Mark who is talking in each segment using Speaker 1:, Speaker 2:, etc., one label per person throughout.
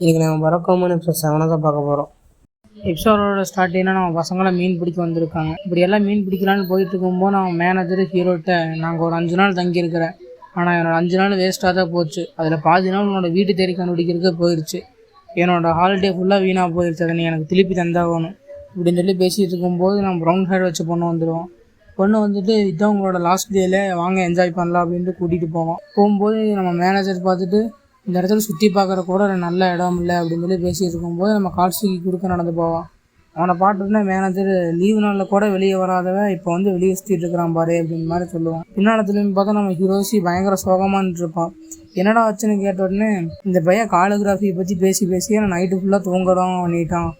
Speaker 1: இன்றைக்கி நம்ம பறக்கோமன் எபிசோட் செவனை தான் பார்க்க போகிறோம் எபிசோடோட ஸ்டார்டிங்னா நம்ம பசங்களாம் மீன் பிடிக்க வந்திருக்காங்க. இப்படி எல்லாம் மீன் பிடிக்கலான்னு போயிட்டு இருக்கும்போது நான் மேனேஜர் ஹீரோட்ட நாங்கள் ஒரு அஞ்சு நாள் தங்கியிருக்கிறேன். ஆனால் என்னோட அஞ்சு நாள் வேஸ்ட்டாக தான் போச்சு. அதில் பாதி நாள் உன்னோட வீட்டு தேடி கண்டுபிடிக்கிறதுக்கே போயிடுச்சு என்னோட ஹாலிடே ஃபுல்லாக வீணாக போயிடுச்சு அதை நீ எனக்கு திருப்பி தந்தாகணும். இப்படின்னு சொல்லி பேசிகிட்டு இருக்கும்போது நான் ப்ரௌன் ஹேர் வச்சு பொண்ணு வந்துடுவோம் பொண்ணு வந்துட்டு இதான் உங்களோட லாஸ்ட் டேல வாங்க என்ஜாய் பண்ணலாம் அப்படின்ட்டு கூட்டிகிட்டு போவோம் போகும்போது நம்ம மேனேஜர் பார்த்துட்டு இந்த இடத்துல சுற்றி பார்க்குற கூட ஒரு நல்ல இடம் இல்லை அப்படின்னு சொல்லி பேசிகிட்டு இருக்கும்போது நம்ம காட்சிக்கு குறுக்க நடந்து போவான். அவனை பாட்டுனா மேனேஜர் லீவு நாளில் கூட வெளியே வராதவன் இப்போ வந்து வெளியே சுற்றிட்டு இருக்கிறான் பாரு அப்படின்னு மாதிரி சொல்லுவான். பின்னால் திரும்பி பார்த்தா நம்ம ஹீரோசி பயங்கர சோகமான்னு இருப்பான் என்னடா ஆச்சுன்னு கேட்ட உடனே இந்த பையன் காலோகிராஃபியை பற்றி பேசி பேசி நான் நைட்டு ஃபுல்லாக தூங்குறோம் பண்ணிட்டான்.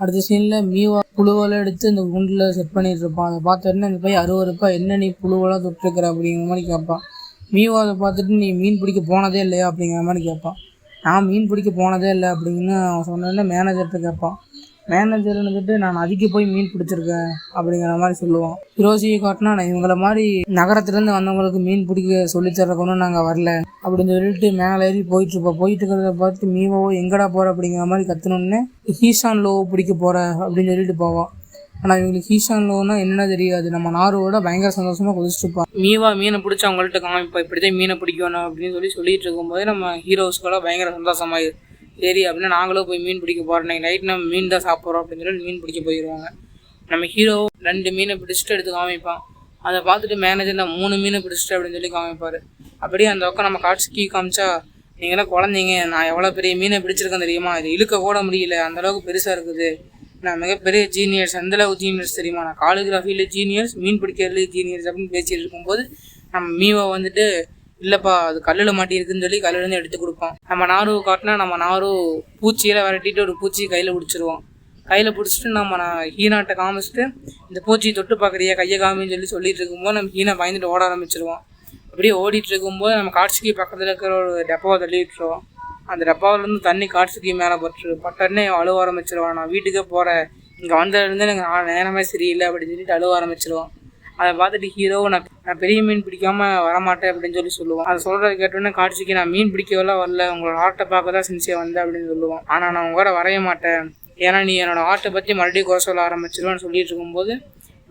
Speaker 1: அடுத்த சீனில் மீவா புழுவெல்லாம் எடுத்து இந்த குண்டில் செட் பண்ணிட்டு இருப்பான். அதை பார்த்த உடனே இந்த பையன் அறுவருப்பா என்ன நீ புழுவெல்லாம் தொட்டுருக்குற? அப்படிங்கிற மாதிரி கேட்பான். மீவாவை அதை பார்த்துட்டு நீ மீன் பிடிக்க போனதே இல்லையா அப்படிங்கிற மாதிரி கேட்பான். நான் மீன் பிடிக்க போனதே இல்லை அப்படின்னு அவன் சொன்னோடனே மேனேஜர்கிட்ட கேட்பான். மேனேஜர் வந்துட்டு நான் அதிக போய் மீன் பிடிச்சிருக்கேன் அப்படிங்கிற மாதிரி சொல்லுவான். ஹிரோசியை காட்டினா நான் இவங்கள மாதிரி நகரத்துலேருந்து வந்தவங்களுக்கு மீன் பிடிக்க சொல்லித்தரக்கணும் நாங்கள் வரல அப்படின்னு சொல்லிட்டு மேலே ஏறி போயிட்டு இருப்போம் போயிட்டு இருக்கிறத பார்த்து மீவாவோ எங்கடா போகிற அப்படிங்கிற மாதிரி கற்றுனோடனே ஹீஷான் லோ பிடிக்க போகிற அப்படின்னு சொல்லிட்டு போவான். ஆனால் இவங்களுக்கு ஹீஷான் லோனா என்னென்ன தெரியாது. நம்ம நாரோட பயங்கர சந்தோஷமாக குதிச்சுட்டு மீவா மீனை பிடிச்சி அவங்கள்ட்ட காமிப்பா இப்படி தான் மீனை பிடிக்கணும் அப்படின்னு சொல்லி சொல்லிட்டு இருக்கும்போது நம்ம ஹீரோஸ்க்கெல்லாம் பயங்கர சந்தோஷமாயிரு. சரி அப்படின்னா நாங்களும் போய் மீன் பிடிக்க போகிறோம் இன்னைக்கு நைட் நம்ம மீன் தான் சாப்பிட்றோம் அப்படின்னு சொல்லி மீன் பிடிக்க போயிடுவாங்க நம்ம ஹீரோ ரெண்டு மீனை பிடிச்சிட்டு எடுத்து காமிப்பான். அதை பார்த்துட்டு மேனேஜர் நான் மூணு மீனை பிடிச்சிட்டு அப்படின்னு சொல்லி காமிப்பார். அப்படியே அந்த பக்கம் நம்ம காட்சிக்கு காமிச்சா நீங்களாம் குழந்தைங்க நான் எவ்வளோ பெரிய மீனை பிடிச்சிருக்கேன் தெரியுமா? இது இழுக்க கூட முடியல. அந்த அளவுக்கு பெருசாக இருக்குது. நான் மிகப்பெரிய ஜீனியர்ஸ் எந்த அளவுக்கு ஜீனியர்ஸ் தெரியுமா? நான் காலிகிராஃபியில் ஜீனியர்ஸ் மீன் பிடிக்கிறதுல ஜீனியர்ஸ் அப்படின்னு பேசிட்டு இருக்கும்போது நம்ம மீவை வந்துட்டு இல்லைப்பா அது கல்லில் மாட்டியிருக்குன்னு சொல்லி கல்லுலேருந்து எடுத்து கொடுப்போம் நம்ம நாரு காட்டினா நம்ம நாரு பூச்சியெல்லாம் விரட்டிட்டு ஒரு பூச்சி கையில் பிடிச்சிருவோம் கையில் பிடிச்சிட்டு நம்ம நான் ஹீனாட்டை காமிச்சிட்டு இந்த பூச்சியை தொட்டு பார்க்குறியா கையை காமின்னு சொல்லி சொல்லிட்டு இருக்கும்போது நம்ம ஹீனா பயந்துட்டு ஓட ஆரம்பிச்சிருவோம் அப்படியே ஓடிட்டு இருக்கும்போது நம்ம காட்சிக்கு பக்கத்தில் இருக்கிற ஒரு டப்பாவை தள்ளி விட்டுருவோம் அந்த டப்பாவிலேருந்து தண்ணி காட்சிக்கு மேலே பட்டு பட்டனே அழுவ ஆரம்பிச்சிருவான். நான் வீட்டுக்கே போகிறேன் இங்கே வந்ததுலேருந்து எனக்கு நான் நேரமே சரியில்லை அப்படின்னு சொல்லிட்டு அழுவ ஆரம்பிச்சிருவான். அதை பார்த்துட்டு ஹீரோ நான் நான் பெரிய மீன் பிடிக்காமல் வரமாட்டேன் அப்படின்னு சொல்லி சொல்லுவான். அதை சொல்கிறத கேட்டோன்னே காட்சிக்கு நான் மீன் பிடிக்கவெல்லாம் வரல. உங்களோட ஆர்ட்டை பார்க்க தான் சின்சியாக வந்தேன் அப்படின்னு சொல்லுவான். ஆனால் நான் உங்களோட வரைய மாட்டேன். ஏன்னா நீ என்னோட ஆர்ட்டை பற்றி மறுபடியும் குறை சொல்ல ஆரம்பிச்சிருவான்னு சொல்லிட்டு இருக்கும்போது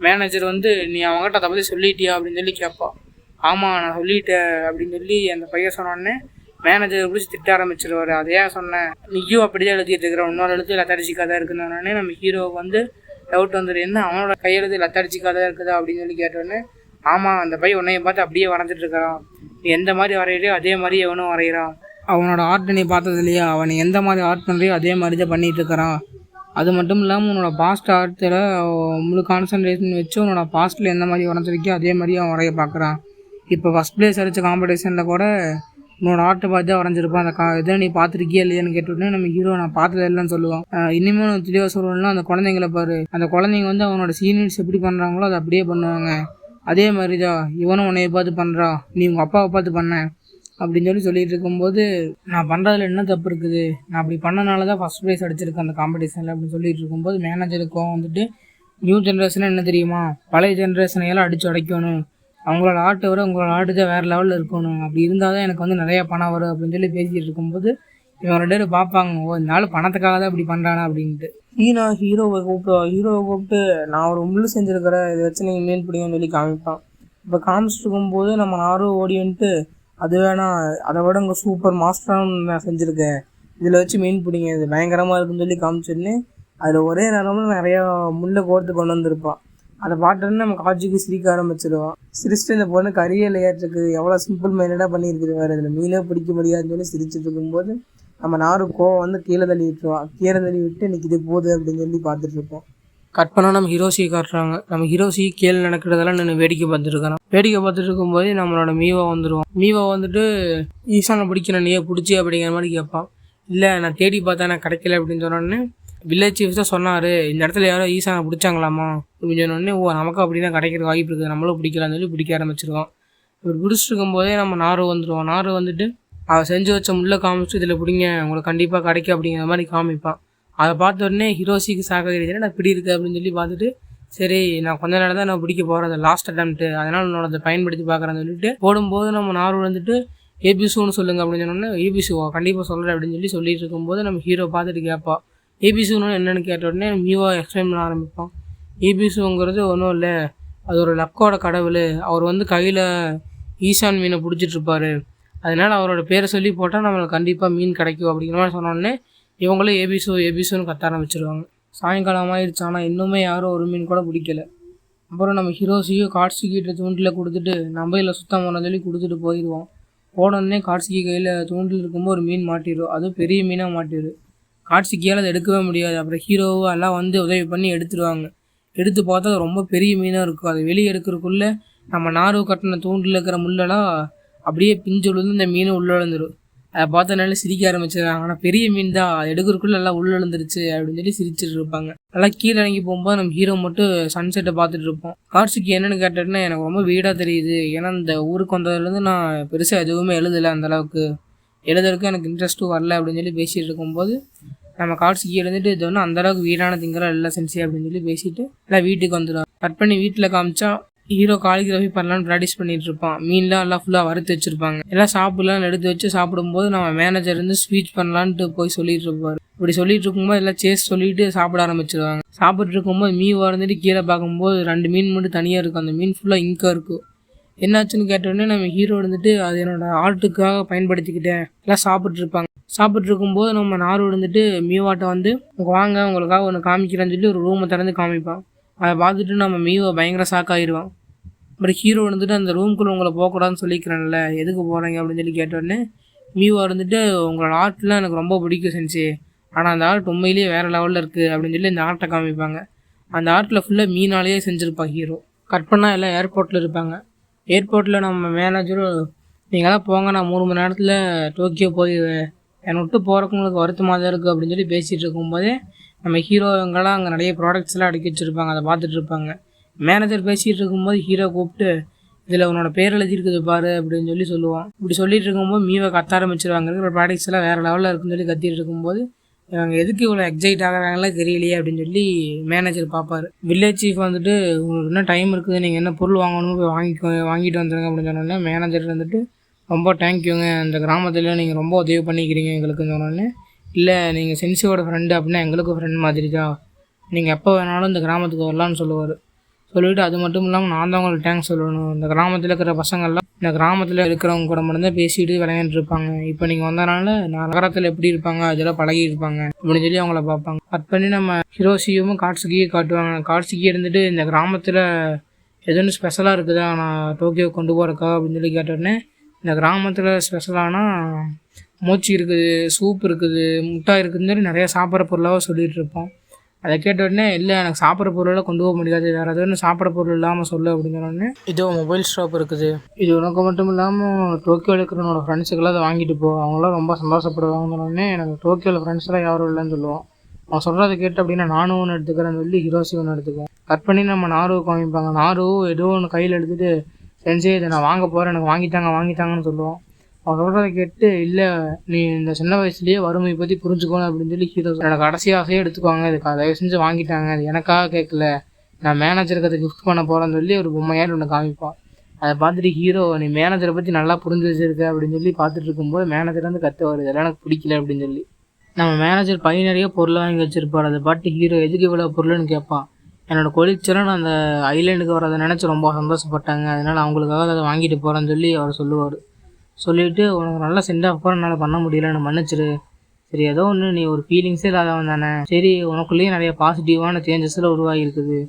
Speaker 1: மேனேஜர் வந்து நீ அவங்ககிட்ட அதை பற்றி சொல்லிட்டியா? அப்படின்னு சொல்லி கேட்பா ஆமாம் நான் சொல்லிட்டேன். அப்படின்னு சொல்லி அந்த பையன் சொன்னோடனே மேனேஜர் பிடிச்சி திட்ட ஆரம்பிச்சிருவாரு. அதை ஏன் சொன்னேன்? நீயும் அப்படியே எழுதிட்டு இருக்கிற. இன்னொரு எழுத்து லத்தடிச்சிக்காத இருக்குன்னு நம்ம ஹீரோவுக்கு வந்து டவுட் வந்துடு என்ன அவனோட கையெழுத்து லத்தடிச்சிக்காத இருக்குதா அப்படின்னு சொல்லி கேட்டோன்னே ஆமாம் அந்த பையன் உன்னைய பார்த்து அப்படியே வரைஞ்சிட்டு இருக்கிறான். நீ எந்த மாதிரி வரையிலையோ அதே மாதிரி எவனும் வரைகிறான் அவனோட ஆர்ட் நீ பார்த்தது இல்லையா? அவன் எந்த மாதிரி ஆர்ட் பண்ணுறியோ அதே மாதிரி தான் பண்ணிட்டு இருக்கிறான். அது மட்டும் இல்லாமல் உன்னோட பாஸ்ட் ஆர்ட்டில் முழு கான்சன்ட்ரேஷன் வச்சு உன்னோட பாஸ்ட்டில் எந்த மாதிரி வரைஞ்சிருக்கியோ அதே மாதிரி அவன் வரைய பார்க்குறான். இப்போ ஃபஸ்ட் ப்ளேஸ் அடித்த காம்படிஷனில் கூட உன்னோட ஆர்ட்டை பார்த்து தான் வரைஞ்சிருப்பான். அந்த கா இதை நீ பார்த்துருக்கியா இல்லையான்னு கேட்டுவிட்டு நம்ம ஹீரோ நான் பார்த்தது இல்லைன்னு சொல்லுவான். இனிமேல் நான் தெளிவாக சொல்லணும்னா அந்த குழந்தைங்கள பாரு. அந்த குழந்தைங்க வந்து அவனோட சீனியர்ஸ் எப்படி பண்ணுறாங்களோ அதை அப்படியே பண்ணுவாங்க. அதே மாதிரி தான் இவனும் உன்னைய பார்த்து பண்ணுறா நீ உங்கள் அப்பாவை பார்த்து பண்ண அப்படின்னு சொல்லி சொல்லிட்டு இருக்கும்போது நான் பண்ணுறதுல என்ன தப்பு இருக்குது? நான் அப்படி பண்ணனால தான் ஃபஸ்ட் ப்ரைஸ் அடிச்சிருக்கேன் அந்த காம்படிஷனில் அப்படின்னு சொல்லிட்டு இருக்கும்போது மேனேஜருக்கும் வந்துட்டு நியூ ஜென்ரேஷனாக என்ன தெரியுமா? பழைய ஜென்ரேஷனை எல்லாம் அடித்து உடைக்கணும். அவங்களோட ஆட்டை விட உங்களோட ஆட்டு தான் வேறு லெவலில் இருக்கணும். அப்படி இருந்தால் தான் எனக்கு வந்து நிறையா பணம் வரும் அப்படின்னு சொல்லி பேசிகிட்டு இருக்கும்போது இவன் ரெண்டு பேரும் பார்ப்பாங்க ஓ இந்த நாள் பணத்துக்காக தான் இப்படி பண்ணுறானா அப்படின்ட்டு. ஹீரோ ஹீரோவை கூப்பிட்டு ஹீரோவை கூப்பிட்டு நான் ஒரு முள்ளு செஞ்சுருக்கிற இதை வச்சு நீங்கள் மீன் பிடிங்கன்னு சொல்லி காமிப்பான். இப்போ காமிச்சிட்டு இருக்கும்போது நம்ம ஆர்வம் ஓடி வந்துட்டு அது வேணாம் அதை விட உங்கள் சூப்பர் மாஸ்டராக நான் செஞ்சுருக்கேன். இதில் வச்சு மீன் பிடிங்க இது பயங்கரமாக இருக்குன்னு சொல்லி காமிச்சிருந்தேன் அதில் ஒரே நேரமும் நிறையா முள்ளை கோர்த்து கொண்டு வந்திருப்பான். அதை பாட்டோன்னு நம்ம காட்சிக்கு சிரிக்க ஆரம்பிச்சிடுவான் சிரிச்சுட்டு இந்த பொண்ணு கரியர் ஏற்றுக்கு எவ்வளோ சிம்பிள் மைண்டடாக பண்ணியிருக்குது வேறு. இதில் மீனே பிடிக்க முடியாதுன்னு சொல்லி சிரிச்சுட்டு இருக்கும்போது நம்ம நாரு கோவம் வந்து கீழே தள்ளி விட்டுருவான் கீழே தள்ளி விட்டு இன்னைக்கு இது போகுது அப்படின்னு சொல்லி பார்த்துட்டு இருப்போம் கட் பண்ணால் நம்ம ஹீரோசியை காட்டுறாங்க. நம்ம ஹீரோசி கீழே நடக்கிறதெல்லாம் நான் வேடிக்கை பார்த்துட்டு வேடிக்கை பார்த்துட்டு இருக்கும்போது நம்மளோட மீவா வந்துடுவான் மீவா வந்துட்டு ஈசானை பிடிக்கிறேன் நீயே பிடிச்சி அப்படிங்கிற மாதிரி கேட்பான். இல்லை நான் தேடி பார்த்தேன் நான் கிடைக்கல அப்படின்னு சொன்னோன்னு வில்லேஜ் சீஃப் தான் சொன்னார். இந்த இடத்துல யாரோ ஈசானை பிடிச்சாங்களாமா? அப்படின்னு சொன்னோடனே ஓ நமக்கு அப்படின்னா கிடைக்கிற வாய்ப்பு இருக்குது. நம்மளும் பிடிக்கலாம்னு சொல்லி பிடிக்க ஆரம்பிச்சிருக்கோம். இப்படி பிடிச்சிட்டு இருக்கும்போதே நம்ம நாரு வந்துடுவோம் நார் வந்துட்டு அவள் செஞ்சு வச்ச முள்ளை காமிச்சு இதில் பிடிங்க உங்களுக்கு கண்டிப்பாக கிடைக்கும் அப்படிங்கிற மாதிரி காமிப்பான். அதை பார்த்த உடனே ஹீரோசிக்கு சாகரி நான் பிடி இருக்கு? அப்படின்னு சொல்லி பார்த்துட்டு சரி நான் கொஞ்ச நேரம் தான் நான் பிடிக்க போகிறேன் லாஸ்ட் அட்டம்ப்ட்டு அதனால் உன்னோட அதை பயன்படுத்தி பார்க்குறேன்னு சொல்லிட்டு போடும்போது நம்ம நார் வந்துட்டு ஏபிசுன்னு சொல்லுங்க அப்படின்னு சொன்னோன்னே ஏபிசுவா கண்டிப்பாக சொல்கிறேன் அப்படின்னு சொல்லி சொல்லிட்டு இருக்கும்போது நம்ம ஹீரோ பார்த்துட்டு கேட்பா ஏபிசுன்னு என்னென்னு கேட்ட உடனே மீவா எக்ஸ்பிளைன் பண்ண ஆரம்பிப்பான் ஏபிசுங்கிறது ஒன்றும் இல்லை. அது ஒரு லக்கோட கடவுள். அவர் வந்து கையில் ஈசான் மீனை பிடிச்சிட்ருப்பார். அதனால் அவரோட பேரை சொல்லி போட்டால் நம்மளுக்கு கண்டிப்பாக மீன் கிடைக்கும் அப்படிங்கிற மாதிரி சொன்னோடனே இவங்களும் ஏபிசு ஏபிசுன்னு கத்த ஆரம்பிச்சிருவாங்க. சாயங்காலம் ஆயிடுச்சு ஆனால் இன்னுமே யாரும் ஒரு மீன் கூட பிடிக்கல. அப்புறம் நம்ம ஹீரோஸையும் காட்சிக்கிட்ட தூண்டில் கொடுத்துட்டு நம்ம இதில் சுத்தம் பண்ண சொல்லி கொடுத்துட்டு போயிடுவோம் போனோடனே காட்சிக்கு கையில் தூண்டில் இருக்கும்போது ஒரு மீன் மாட்டிடும் அதுவும் பெரிய மீனாக மாட்டிடும் காட்சிக்கியால் அதை எடுக்கவே முடியாது. அப்புறம் ஹீரோவும் எல்லாம் வந்து உதவி பண்ணி எடுத்துடுவாங்க எடுத்து பார்த்தா அது ரொம்ப பெரிய மீனாக இருக்கும். அதை வெளியே எடுக்கிறதுக்குள்ளே நம்ம நார்வு கட்டின தூண்டில் இருக்கிற முள்ளெல்லாம் அப்படியே பிஞ்சு விழுந்து இந்த மீன் உள்ளே விழுந்துடும் அதை நல்லா சிரிக்க ஆரம்பிச்சிருக்காங்க ஆனால் பெரிய மீன் தான். அது எடுக்கிறதுக்குள்ளே எல்லாம் உள்ளே விழுந்துருச்சு அப்படின்னு சொல்லி சிரிச்சிட்டு இருப்பாங்க. நல்லா கீழே இறங்கி போகும்போது நம்ம ஹீரோ மட்டும் சன்செட்டை பார்த்துட்டு இருப்போம். காட்சிக்கு என்னென்னு கேட்டேன்னா எனக்கு ரொம்ப வீடாக தெரியுது. ஏன்னா இந்த ஊருக்கு வந்ததுலேருந்து நான் பெருசாக எதுவுமே எழுதலை அந்த அளவுக்கு. எழுதுறதுக்கு எனக்கு இன்ட்ரெஸ்ட்டும் வரல அப்படின்னு சொல்லி பேசிகிட்டு இருக்கும்போது நம்ம காட்சிக்கு எழுந்துட்டு இது ஒன்றும் அந்த அளவுக்கு வீடான திங்கலாம் இல்லை சென்சி அப்படின்னு சொல்லி பேசிட்டு எல்லாம் வீட்டுக்கு வந்துடும் கட் பண்ணி வீட்டில் காமிச்சா ஹீரோ காலிகிராஃபி பண்ணலான்னு ப்ராக்டிஸ் பண்ணிட்டு இருப்பான். மீன்லாம் எல்லாம் ஃபுல்லாக வறுத்து வச்சிருப்பாங்க. எல்லாம் சாப்பிடலாம் எடுத்து வச்சு சாப்பிடும்போது நம்ம மேனேஜர் இருந்து ஸ்பீச் பண்ணலான்ட்டு போய் சொல்லிட்டு இருப்பாரு. இப்படி சொல்லிட்டு இருக்கும்போது எல்லாம் சேஸ் சொல்லிட்டு சாப்பிட ஆரம்பிச்சிருவாங்க. சாப்பிட்டு இருக்கும்போது மீன் வறந்துட்டு கீழே பார்க்கும்போது ரெண்டு மீன் மட்டும் தனியாக இருக்கும். அந்த மீன் ஃபுல்லாக இங்காக இருக்கும். என்னாச்சுன்னு கேட்டோடனே நம்ம ஹீரோ வந்துட்டு அது என்னோட ஆர்ட்டுக்காக பயன்படுத்திக்கிட்டேன். எல்லாம் சாப்பிட்டு இருப்பாங்க. சாப்பிட்டு இருக்கும்போது நம்ம நார் விழுந்துட்டு மீவாட்டை வந்து வாங்க உங்களுக்காக ஒன்று காமிக்கிறேன்னு சொல்லி ஒரு ரூமை திறந்து காமிப்பான். அதை பார்த்துட்டு நம்ம மீவை பயங்கர ஷாக் அப்புறம் ஹீரோ வந்துட்டு அந்த ரூம்குள்ளே உங்களை போகக்கூடாதுன்னு சொல்லிக்கிறேன்ல எதுக்கு போகிறீங்க அப்படின்னு சொல்லி கேட்டோடனே மீவா இருந்துட்டு உங்களோட ஆர்ட்லாம் எனக்கு ரொம்ப பிடிக்கும் செஞ்சு. ஆனால் அந்த ஆர்ட் உண்மையிலேயே வேறு லெவலில் இருக்குது அப்படின்னு சொல்லி இந்த ஆர்ட்டை காமிப்பாங்க. அந்த ஆர்ட்டில் ஃபுல்லாக மீனாலேயே செஞ்சுருப்பான் ஹீரோ கட் பண்ணால் எல்லாம் ஏர்போர்ட்டில் இருப்பாங்க. ஏர்போர்ட்டில் நம்ம மேனேஜரும் நீங்களாம் போங்க நான் மூணு மணி நேரத்தில் டோக்கியோ போயிடுவேன் என்னை விட்டு போகிறக்கு உங்களுக்கு வருத்தமாக தான் இருக்குது அப்படின்னு சொல்லி பேசிகிட்டு இருக்கும்போதே நம்ம ஹீரோங்கெல்லாம் அங்கே நிறைய ப்ராடக்ட்ஸ்லாம் அடுக்கி வச்சுருப்பாங்க அதை பார்த்துட்டு இருப்பாங்க. மேனேஜர் பேசிகிட்டு இருக்கும்போது ஹீரோ கூப்பிட்டு இதில் உன்னோட பேர் எழுதியிருக்குது பாரு அப்படின்னு சொல்லி சொல்லுவான். இப்படி சொல்லிட்டு இருக்கும்போது மீவை கத்த ஆரம்பிச்சிருவாங்க. இருக்கிற ப்ராடக்ட்ஸ் எல்லாம் வேறு லெவலில் இருக்குன்னு சொல்லி கத்திட்டு இருக்கும்போது இவங்க எதுக்கு இவ்வளோ எக்ஸைட் ஆகிறாங்களே தெரியலையே அப்படின்னு சொல்லி மேனேஜர் பார்ப்பாரு வில்லேஜ் சீஃப் வந்துட்டு உங்களுக்கு என்ன டைம் இருக்குது. நீங்கள் என்ன பொருள் வாங்கணும்னு போய் வாங்கிக்கோ வாங்கிட்டு வந்துடுங்க அப்படின்னு சொன்னோடனே மேனேஜர் வந்துட்டு ரொம்ப தேங்க்யூங்க இந்த கிராமத்தில் நீங்கள் ரொம்ப உதவி பண்ணிக்கிறீங்க எங்களுக்குன்னு சொன்னோடனே இல்லை நீங்கள் சென்சியோட ஃப்ரெண்டு அப்படின்னா எங்களுக்கும் ஃப்ரெண்ட் மாதிரி தான். நீங்கள் எப்போ வேணாலும் இந்த கிராமத்துக்கு வரலான்னு சொல்லுவார். சொல்லிவிட்டு அது மட்டும் இல்லாமல் நான் தான் உங்களுக்கு தேங்க்ஸ் சொல்லணும். இந்த கிராமத்தில் இருக்கிற பசங்கள்லாம் இந்த கிராமத்தில் இருக்கிறவங்க கூட மட்டும்தான் பேசிட்டு விளையாண்டுட்டு இருப்பாங்க இப்போ நீங்கள் வந்தனால நான் நகரத்தில் எப்படி இருப்பாங்க அதெல்லாம் பழகி இருப்பாங்க அப்படின்னு சொல்லி அவங்கள பார்ப்பாங்க. கட் பண்ணி நம்ம ஹிரோசியும் காட்சிக்கியே காட்டுவாங்க. காட்சிக்கு இருந்துட்டு இந்த கிராமத்தில் எதுவும் ஸ்பெஷலாக இருக்குதா? நான் டோக்கியோ கொண்டு போகிறக்கா அப்படின்னு சொல்லி கேட்டோடனே இந்த கிராமத்தில் ஸ்பெஷலானா மூச்சு இருக்குது சூப் இருக்குது முட்டா இருக்குதுன்னு சொல்லி நிறையா சாப்பிட்ற பொருளாக சொல்லிகிட்டு இருப்போம். அதை கேட்ட உடனே இல்லை எனக்கு சாப்பிட்ற பொருளெல்லாம் கொண்டு போக முடியாது. வேறு எதுவும் சாப்பிட்ற பொருள் இல்லாமல் சொல்லு அப்படின்னு சொன்னோடனே இதோ மொபைல் ஷாப் இருக்குது. இது உனக்கு மட்டும் இல்லாமல் டோக்கியோவில் இருக்கிற ஃப்ரெண்ட்ஸுக்கெல்லாம் அதை வாங்கிட்டு போ. அவங்களாம் ரொம்ப சந்தோஷப்படுவாங்கன்னு சொன்னோடனே எனக்கு டோக்கியோவில் ஃப்ரெண்ட்ஸ்லாம் யாரும் இல்லைன்னு சொல்லுவான் அவன் சொல்கிறத கேட்டு அப்படின்னா நானும் ஒன்று எடுத்துக்கிறேன்னு சொல்லி ஹிரோசி ஒன்று எடுத்துக்குவேன் கட் பண்ணி நம்ம நாருவை காமிப்பாங்க. நாரு ஏதோ ஒன்று கையில் எடுத்துகிட்டு செஞ்சே இதை நான் வாங்க போகிறேன் எனக்கு வாங்கிட்டாங்க வாங்கிட்டாங்கன்னு சொல்லுவான் அவன் சொல்கிறத கேட்டு இல்லை நீ இந்த சின்ன வயசுலேயே வறுமை பற்றி புரிஞ்சுக்கணும் அப்படின்னு சொல்லி ஹீரோ எனக்கு கடைசி ஆசையே எடுத்துக்குவாங்க இதுக்கு தயவு செஞ்சு வாங்கிட்டாங்க. அது எனக்காக கேட்கல. நான் மேனேஜருக்கு அதை கிஃப்ட் பண்ண போகிறேன்னு சொல்லி ஒரு பொம்மையார் ஒன்று காமிப்பான். அதை பார்த்துட்டு ஹீரோ நீ மேனேஜரை பற்றி நல்லா புரிஞ்சு வச்சிருக்க அப்படின்னு சொல்லி பார்த்துட்டு இருக்கும்போது மேனேஜர் வந்து கற்றுவார் இதெல்லாம் எனக்கு பிடிக்கல அப்படின்னு சொல்லி. நம்ம மேனேஜர் பை நிறைய பொருளை வாங்கி வச்சிருப்பார். அதை பாட்டு ஹீரோ எதுக்கு இவ்வளோ பொருள்னு கேட்பான். என்னோட கொலிச்சரும் அந்த ஐலேண்டுக்கு வரதை நினச்சி ரொம்ப சந்தோஷப்பட்டாங்க. அதனால் அவங்களுக்காக அதை வாங்கிட்டு போகிறேன்னு சொல்லி அவர் சொல்லுவார். சொல்லிவிட்டு உனக்கு நல்லா சென்ட் ஆஃப் கூட என்னால் பண்ண முடியலன்னு மன்னிச்சிரு. சரி ஏதோ ஒன்று நீ ஒரு ஃபீலிங்ஸே இல்லாதவன் தானே. சரி உனக்குள்ளேயே நிறைய பாசிட்டிவான சேஞ்சஸ்லாம் உருவாகி இருக்குது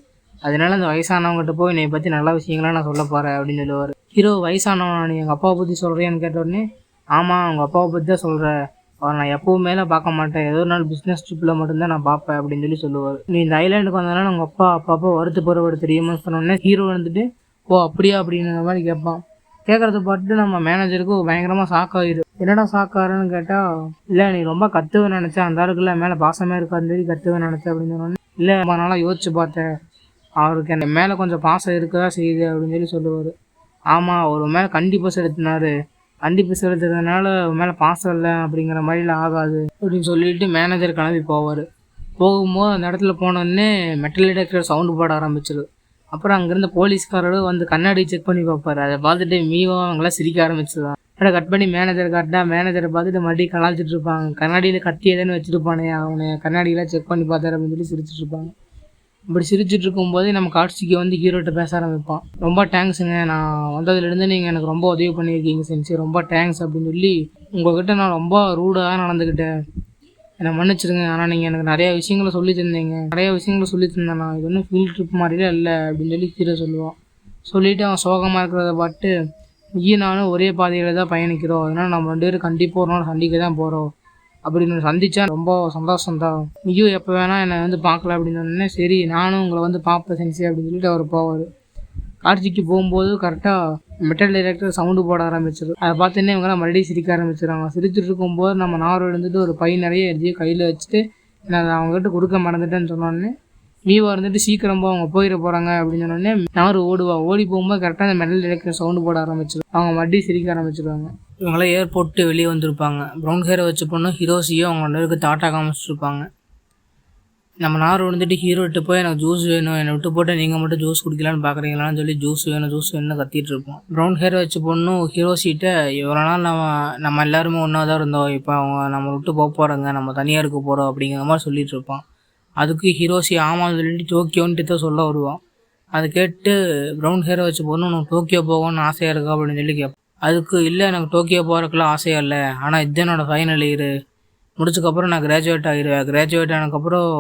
Speaker 1: அதனால அந்த வயசானவங்ககிட்ட போய் என்னை பற்றி நல்ல விஷயங்களாம் நான் சொல்ல போகிறேன் அப்படின்னு சொல்லுவார். ஹீரோ வயசானவன் நீ? எங்கள் அப்பாவை பற்றி சொல்கிறியான்னு கேட்ட உடனே ஆமாம் உங்கள் அப்பாவை பற்றி தான் சொல்கிறேன் அவரை நான் எப்பவுமேல பார்க்க மாட்டேன். ஏதோ ஒரு நாள் பிஸ்னஸ் ட்ரிப்பில் மட்டும்தான் நான் பார்ப்பேன் அப்படின்னு சொல்லி சொல்லுவார். நீ இந்த ஐலாண்டுக்கு வந்தனால உங்கள் அப்பா அப்பப்போ வருத்து பருவடு தெரியுமான்னு சொன்னோடனே ஹீரோ வந்துட்டு ஓ அப்படியா அப்படிங்கிற மாதிரி கேட்பான். கேட்குறத பார்த்துட்டு நம்ம மேனேஜருக்கு பயங்கரமாக ஷாக் என்னடா ஷாக் கேட்டால் இல்லை நீ ரொம்ப கத்துவேன் நினச்சேன். அந்த ஆளுக்குள்ள மேலே பாசமே இருக்காது சொல்லி கத்துவேன் நினச்சேன் அப்படின்னு சொன்னோன்னே இல்லை ரொம்ப நாளாக யோசிச்சு பார்த்தேன். அவருக்கு என் மேலே கொஞ்சம் பாசம் இருக்கதா செய்யுது அப்படின்னு சொல்லி சொல்லுவார். ஆமாம் அவர் மேலே கண்டிப்பாக செலுத்தினார். கண்டிப்பாக செலுத்துறதுனால உன் மேலே பாசம் இல்லை அப்படிங்கிற மாதிரிலாம் ஆகாது அப்படின்னு சொல்லிட்டு மேனேஜர் கிளம்பி போவார். போகும்போது அந்த இடத்துல போனோடனே மெட்டல் டிடெக்டர் சவுண்டு போட ஆரம்பிச்சிரு அப்புறம் அங்கேருந்து போலீஸ்காரரும் வந்து கண்ணாடி செக் பண்ணி பார்ப்பாரு. அதை பார்த்துட்டு மீவா அவங்களாம் சிரிக்க ஆரம்பிச்சிருவான் அப்புறம் கட் பண்ணி மேனேஜர் காட்டினா மேனேஜரை பார்த்துட்டு மறுபடியும் கலாச்சிட்டு இருப்பாங்க. கண்ணாடியில் கத்தி எதுன்னு வச்சுருப்பானே அவனை கண்ணாடியெல்லாம் செக் பண்ணி பார்த்தாரு அப்படின்னு சொல்லி சிரிச்சிட்டு இருப்பாங்க. இப்படி சிரிச்சிட்டு இருக்கும்போது நம்ம காட்சிக்கு வந்து ஹீரோட்ட பேச ஆரம்பிப்பான். ரொம்ப தேங்க்ஸுங்க நான் வந்ததுலேருந்து நீங்கள் எனக்கு ரொம்ப உதவி பண்ணியிருக்கீங்க செஞ்சு ரொம்ப தேங்க்ஸ் அப்படின்னு சொல்லி உங்கள்கிட்ட நான் ரொம்ப ரூடாக நடந்துக்கிட்டேன். என்னை மன்னிச்சிடுங்க. ஆனால் நீங்கள் எனக்கு நிறையா விஷயங்களை சொல்லி தந்தீங்க நிறையா விஷயங்களை சொல்லி தந்தேன் நான். இது ஒன்றும் ஃபீல்ட் ட்ரிப் மாதிரிலாம் இல்லை அப்படின்னு சொல்லி கீரை சொல்லுவான். சொல்லிவிட்டு அவன் சோகமாக இருக்கிறத பார்த்து ஐயோ நானும் ஒரே பாதையில் தான் பயணிக்கிறோம். அதனால் நம்ம ரெண்டு பேரும் கண்டிப்பாக ஒரு நாள் சந்திக்க தான் போகிறோம் அப்படின்னு சந்தித்தா ரொம்ப சந்தோஷம் தான் நீயும் எப்போ வேணால் என்னை வந்து பார்க்கல அப்படின்னு சொன்னேன் சரி நானும் உங்களை வந்து பார்ப்பேன் சென்சி அப்படின்னு சொல்லிட்டு அவர் போவார். ஆர்ஜிக்கு போகும்போது கரெக்டாக மெட்டல் டைரக்டர் சவுண்டு போட ஆரம்பிச்சிரு. அதை பார்த்தோன்னே இவங்கெல்லாம் மறுபடியும் சிரிக்க ஆரம்பிச்சிடுறாங்க சிரிச்சுட்டு இருக்கும்போது நம்ம நார் எழுந்துட்டு ஒரு பை நிறைய எழுதி கையில் வச்சுட்டு நான் அதை அவங்ககிட்ட கொடுக்க மறந்துட்டேன்னு சொன்னோடனே மீவா இருந்துட்டு சீக்கிரம் போ அவங்க போயிட போகிறாங்க அப்படின்னு சொன்னோடனே நார் ஓடுவா. ஓடி போகும்போது கரெக்டாக அந்த மெட்டல் டைரக்டர் சவுண்டு போட ஆரம்பிச்சிடும் அவங்க மறுபடியும் சிரிக்க ஆரம்பிச்சிருவாங்க. இவங்களாம் ஏர்போர்ட்டு வெளியே வந்திருப்பாங்க. ப்ரௌன் ஹேரை வச்சு பொண்ணு ஹிரோசியும் அவங்க ரெண்டு பேருக்கு காமிச்சிருப்பாங்க நம்ம நார் விழுந்துட்டு ஹீரோட்டு போய் எனக்கு ஜூஸ் வேணும் என்னை விட்டு போட்டு நீங்கள் மட்டும் ஜூஸ் குடிக்கலான்னு பார்க்குறீங்களான்னு சொல்லி ஜூஸ் வேணும் ஜூஸ் வேணும்னு கத்திட்டு இருப்போம். ப்ரௌன் ஹேர் வச்சு பொண்ணும் ஹீரோசிட்ட இவ்வளோ நாள் நம்ம நம்ம எல்லாருமே ஒன்றா தான் இருந்தோம். இப்போ அவங்க நம்ம விட்டு போக போகிறாங்க நம்ம தனியாக இருக்க போகிறோம் அப்படிங்கிற மாதிரி சொல்லிட்டு இருப்பான் அதுக்கு ஹீரோசி ஆமான்னு சொல்லிட்டு டோக்கியோன்ட்டு தான் சொல்ல வருவான் அதை கேட்டு ப்ரௌன் ஹேரை வச்சு பொண்ணு உனக்கு டோக்கியோ போகணும்னு ஆசையாக இருக்கா? அப்படின்னு சொல்லி கேட்போம். அதுக்கு இல்லை எனக்கு டோக்கியோ போகிறதுக்குலாம் ஆசையாக இல்லை. ஆனால் இது என்னோடய ஃபைனல் இயர் முடிச்சக்கப்புறம் நான் கிராஜுவேட் ஆகிடுவேன் கிராஜுவேட் ஆனதுக்கப்புறம்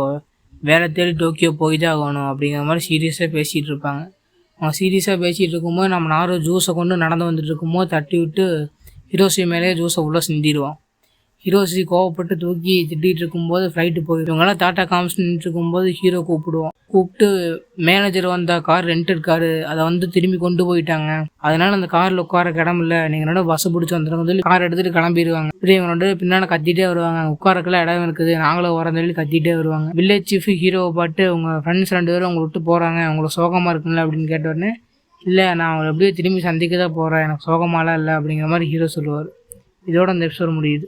Speaker 1: வேலை தேடி டோக்கியோ போய் தான் ஆகணும் அப்படிங்கிற மாதிரி சீரியஸாக பேசிகிட்டு இருப்பாங்க. அவங்க சீரியஸாக பேசிகிட்டு இருக்கும்போது நம்ம நாரும் ஜூஸை கொண்டு நடந்து வந்துட்டு இருக்கும்போது தட்டி விட்டு ஹிரோசி மேலே ஜூஸை உள்ளே சிந்திடுவான். ஹீரோசி கோவப்பட்டு தூக்கி திட்டிகிட்டு இருக்கும்போது ஃப்ளைட்டு போயிடும். இவங்கெல்லாம் டாட்டா காம்ஸ் இருக்கும்போது ஹீரோ கூப்பிடுவோம். கூப்பிட்டு மேனேஜர் வந்த கார் ரெண்டட் காரு அதை வந்து திரும்பி கொண்டு போயிட்டாங்க. அதனால அந்த காரில் உட்கார கிடமில்ல நீங்கள் என்னோட பஸ் பிடிச்சி வந்துருங்க சொல்லி கார் எடுத்துகிட்டு கிளம்பிடுவாங்க இப்படி இவங்களோட பின்னாடி கத்திட்டே வருவாங்க. உட்காரக்கெல்லாம் இடம் இருக்குது. நாங்களும் வரேன்னு சொல்லி கத்திட்டே வருவாங்க. வில்லேஜ் சீஃப் ஹீரோவை பாட்டு உங்கள் ஃப்ரெண்ட்ஸ் ரெண்டு பேரும் உங்களை விட்டு போகிறாங்க உங்களுக்கு சோகமாக இருக்குங்களா அப்படின்னு கேட்ட உடனே இல்லை நான் அவங்களை எப்படியோ திரும்பி சந்திக்க தான் போகிறேன் எனக்கு சோகமாலாம் இல்லை. அப்படிங்கிற மாதிரி ஹீரோ சொல்லுவார். இதோட அந்த எபிசோட் முடியுது.